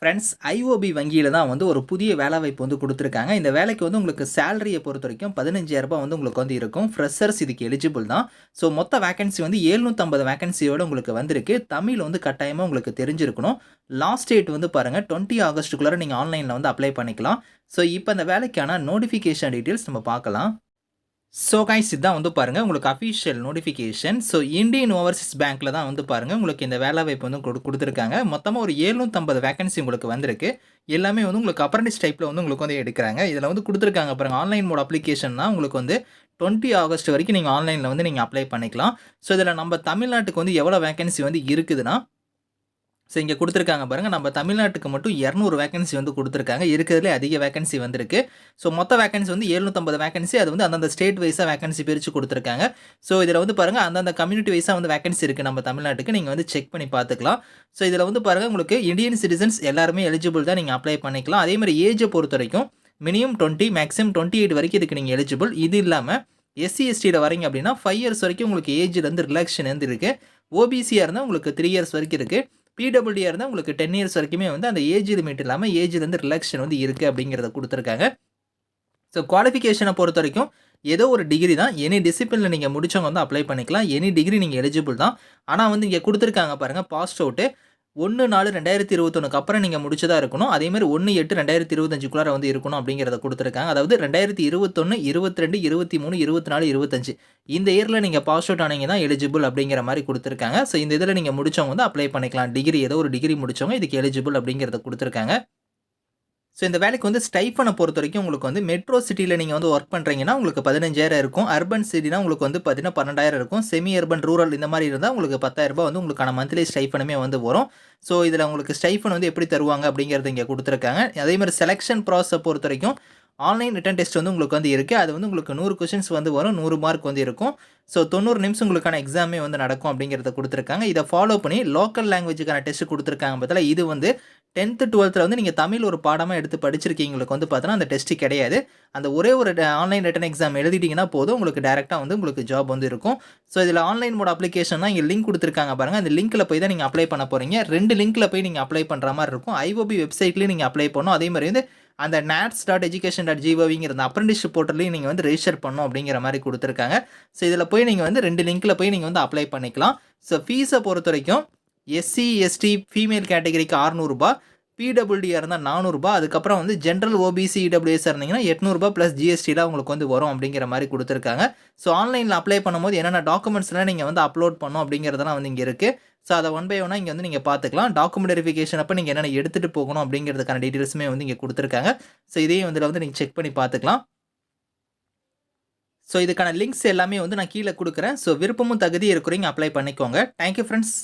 Friends IOB வங்கியில் தான் வந்து ஒரு புதிய வேலைவாய்ப்பு வந்து கொடுத்துருக்காங்க. இந்த வேலைக்கு வந்து உங்களுக்கு சேலரியை பொறுத்த வரைக்கும் பதினஞ்சாயிரரூபா வந்து உங்களுக்கு வந்து இருக்கும். ஃப்ரெஷர்ஸ் இதுக்கு எலிஜிபிள் தான். ஸோ மொத்த வேகன்சி வந்து ஏழ்நூற்றம்பது வேகன்சியோடு உங்களுக்கு வந்திருக்கு. தமிழ் வந்து கட்டாயமாக உங்களுக்கு தெரிஞ்சிருக்கணும். லாஸ்ட் டேட் வந்து பாருங்கள் டுவெண்ட்டி ஆகஸ்ட்டுக்குள்ளே நீங்கள் ஆன்லைனில் வந்து அப்ளை பண்ணிக்கலாம். ஸோ இப்போ இந்த வேலைக்கான நோட்டிஃபிகேஷன் டீட்டெயில்ஸ் நம்ம பார்க்கலாம். ஸோ கைஸ் இதுதான் வந்து பாருங்கள் உங்களுக்கு official notification so Indian Overseas பேங்க்கில் தான் வந்து பாருங்கள் உங்களுக்கு இந்த வேலை வாய்ப்பு வந்து கொடு கொடுத்துருக்காங்க. மொத்தமாக ஒரு ஏழ்நூற்றம்பது வேகன்சி உங்களுக்கு வந்திருக்கு. எல்லாமே வந்து உங்களுக்கு அப்ரண்டிஸ் டைப்பில் வந்து உங்களுக்கு வந்து எடுக்கிறாங்க. இதில் வந்து கொடுத்துருக்காங்க பாருங்கள் ஆன்லைன் மோட் அப்ளிகேஷன் தான் உங்களுக்கு வந்து டுவெண்ட்டி ஆகஸ்ட் வரைக்கும் நீங்கள் ஆன்லைனில் வந்து நீங்கள் அப்ளை பண்ணிக்கலாம். ஸோ இதில் நம்ம தமிழ்நாட்டுக்கு வந்து எவ்வளோ வேகன்சி வந்து இருக்குதுன்னா ஸோ இங்கே கொடுத்துருக்காங்க பாருங்கள் நம்ம தமிழ்நாட்டுக்கு மட்டும் இரநூறு வேகன்சி வந்து கொடுத்துருக்காங்க. இருக்கிறதுலே அதிக வேகன்சி வந்திருக்கு. ஸோ மொத்த வேகன்சி வந்து எழுநூற்றம்பது வேகன்சி அது வந்து அந்தந்த ஸ்டேட் வைஸாக வேகன்சி பிரித்து கொடுத்துருக்காங்க. ஸோ இதில் வந்து பாருங்கள் அந்தந்த கம்யூனிட்டி வைஸாக வந்து வேகன்சி இருக்குது நம்ம தமிழ்நாட்டுக்கு. நீங்கள் வந்து செக் பண்ணி பார்த்துக்கலாம். ஸோ இதில் வந்து பாருங்கள் உங்களுக்கு இந்தியன் சிட்டிசன்ஸ் எல்லாருமே எலிஜிபிள் தான் நீங்கள் அப்ளை பண்ணிக்கலாம். அதே மாதிரி ஏஜை பொறுத்த வரைக்கும் minimum twenty maximum twenty eight வரைக்கும் இதுக்கு நீங்கள் எலிஜிபிள் இது இல்லாமல் எஸ்சி எஸ்டியில் வரீங்க அப்படின்னா ஃபைவ் இயர்ஸ் வரைக்கும் உங்களுக்கு ஏஜ்லேருந்து ரிலாக்ஷன் வந்து இருக்குது ஓபிசியாக இருந்தால் உங்களுக்கு த்ரீ இயர்ஸ் வரைக்கும் இருக்குது பிடபிள்யூடியாக இருந்தால் உங்களுக்கு டென் இயர்ஸ் வரைக்குமே வந்து அந்த ஏஜ் லிமிட் இல்லாமல் ஏஜ்லேருந்து ரிலாக்ஷன் வந்து இருக்குது அப்படிங்கிறத கொடுத்துருக்காங்க. ஸோ குவாலிஃபிகேஷனை பொறுத்த வரைக்கும் ஏதோ ஒரு டிகிரி தான். எனி டிசிப்ளினில் நீங்கள் முடிச்சவங்க வந்து அப்ளை பண்ணிக்கலாம். எனி டிகிரி நீங்கள் எலிஜிபிள் தான். ஆனால் வந்து இங்கே கொடுத்துருக்காங்க பாருங்கள் பாஸ்ட் அவுட்டு ஒன்று நாலு ரெண்டாயிரத்தி இருபத்தொன்னுக்கு அப்புறம் நீங்கள் முடிச்சதாக இருக்கணும். அதேமாதிரி ஒன்று எட்டு ரெண்டாயிரத்தி இருபத்தஞ்சுக்குள்ளார வந்து இருக்கணும் அப்படிங்கிறத கொடுத்துருக்காங்க. அதாவது ரெண்டாயிரத்தி இருபத்தொன்று இருபத்தி ரெண்டு இருபத்தி மூணு இருபத்தி நாலு இருபத்தஞ்சு. இந்த இயரில் நீங்கள் பாஸ் அவுட் ஆனீங்க தான் எலிஜிபிள் அப்படிங்கிற மாதிரி கொடுத்துருக்காங்க. ஸோ இந்த இதில் நீங்கள் முடிச்சவங்க வந்து அப்ளை பண்ணிக்கலாம். டிகிரி ஏதோ ஒரு டிகிரி முடிச்சவங்க இதுக்கு எலிஜிபிள் அப்படிங்கிறத கொடுத்துருக்காங்க. ஸோ இந்த வேலைக்கு வந்து ஸ்டைஃபனை பொறுத்த வரைக்கும் உங்களுக்கு வந்து மெட்ரோ சிட்டியில் நீங்கள் வந்து ஒர்க் பண்ணுறீங்கன்னா உங்களுக்கு பதினஞ்சாயிரம் இருக்கும். அர்பன் சிட்டினா உங்களுக்கு வந்து பார்த்தீங்கன்னா பன்னெண்டாயிரம் இருக்கும். செமி அர்பன் ரூரல் இந்த மாதிரி இருந்தால் உங்களுக்கு பத்தாயிரரூபா ரூபாய் வந்து உங்களுக்கான மந்த்லி ஸ்டைஃபனுமே வந்து வரும். ஸோ இதில் உங்களுக்கு ஸ்டைஃபன் வந்து எப்படி தருவாங்க அப்படிங்கிறது இங்கே கொடுத்துருக்காங்க. அதே மாதிரி செலெக்ஷன் ப்ராசஸை பொறுத்த வரைக்கும் ஆன்லைன் ரிட்டன் டெஸ்ட் வந்து உங்களுக்கு வந்து இருக்குது அது வந்து உங்களுக்கு நூறு கொஷின்ஸ் வந்து வரும். நூறு மார்க் வந்து இருக்கும். ஸோ தொண்ணூறு நிமிஷம் உங்களுக்கான எக்ஸாமே வந்து நடக்கும் அப்படிங்கிறத கொடுத்துருக்காங்க. இதை ஃபாலோ பண்ணி லோக்கல் லாங்குவேஜுக்கான டெஸ்ட் கொடுத்துருக்காங்க பார்த்தா இது வந்து டென்த்து டுவெல்த்தில் வந்து நீங்கள் தமிழ் ஒரு பாடமாக எடுத்து படிச்சிருக்கீங்களுக்கு வந்து பார்த்தோன்னா அந்த டெஸ்ட்டு கிடையாது. அந்த ஒரே ஒரு ஆன்லைன் ரிட்டன் எக்ஸாம் எழுதிட்டிங்கன்னா போதும். உங்களுக்கு டேரெக்டாக வந்து உங்களுக்கு ஜாப் வந்து இருக்கும். ஸோ இதில் ஆன்லைன் மோட் அப்ளிகேஷன்னா இங்கே லிங்க் கொடுத்துருக்காங்க பாருங்கள் அந்த லிங்க்கில் போய் தான் நீங்கள் அப்ளை பண்ண போகிறீங்க ரெண்டு லிங்க்கில் போய் நீங்கள் அப்ளை பண்ணுற மாதிரி இருக்கும். ஐஓபி வெப்சைட்லேயும் நீங்கள் அப்ளை பண்ணணும். அதே மாதிரி வந்து அந்த நேட்ஸ் டாட் எஜுகேஷன் டாட் ஜிஓவிங்கிற அந்த அப்ரண்டிஷிப் போர்ட்டலையும் நீங்கள் வந்து ரெஜிஸ்டர் பண்ணும் அப்படிங்கிற மாதிரி கொடுத்துருக்காங்க. ஸோ இதில் போய் நீங்கள் வந்து ரெண்டு லிங்க்கில் போய் நீங்கள் வந்து அப்ளை பண்ணிக்கலாம். ஸோ ஃபீஸை பொறுத்த வரைக்கும் எஸ்சி எஸ்டி ஃபீமேல் கேட்டகரிக்கு அறநூறுபா பிடபிள்யூடியாக இருந்தால் நானூறுபா அதுக்கப்புறம் வந்து ஜென்ரல் ஓபிசி இடபிள்யூஎஸ் இருந்தீங்கன்னா எட்நூறுபா ப்ளஸ் ஜிஎஸ்டியில் உங்களுக்கு வந்து வரும் அப்படிங்கிற மாதிரி கொடுத்துருக்காங்க. ஸோ ஆன்லைனில் அப்ளை பண்ணும்போது என்னென்ன டாக்குமெண்ட்ஸ்லாம் நீங்கள் வந்து அப்லோட் பண்ணும் அப்படிங்கிறதெல்லாம் வந்து இங்கே இருக்குது ஸோ அதை ஒன் பை ஒன்னாக இங்கே வந்து நீங்கள் பார்த்துக்கலாம். டாக்குமெண்ட் வெரிஃபிகேஷன் அப்போ நீங்கள் என்னென்ன எடுத்துகிட்டு போகணும் அப்படிங்கிறதுக்கான டீட்டெயில்ஸுமே வந்து இங்கே கொடுத்துருக்காங்க. ஸோ இதையும் இதில் வந்து நீங்கள் செக் பண்ணி பார்த்துக்கலாம். ஸோ இதுக்கான லிங்க்ஸ் எல்லாமே வந்து நான் கீழே கொடுக்குறேன். ஸோ விருப்பமும் தகுதி இருக்கிறீங்க அப்ளை பண்ணிக்கோங்க. Thank you friends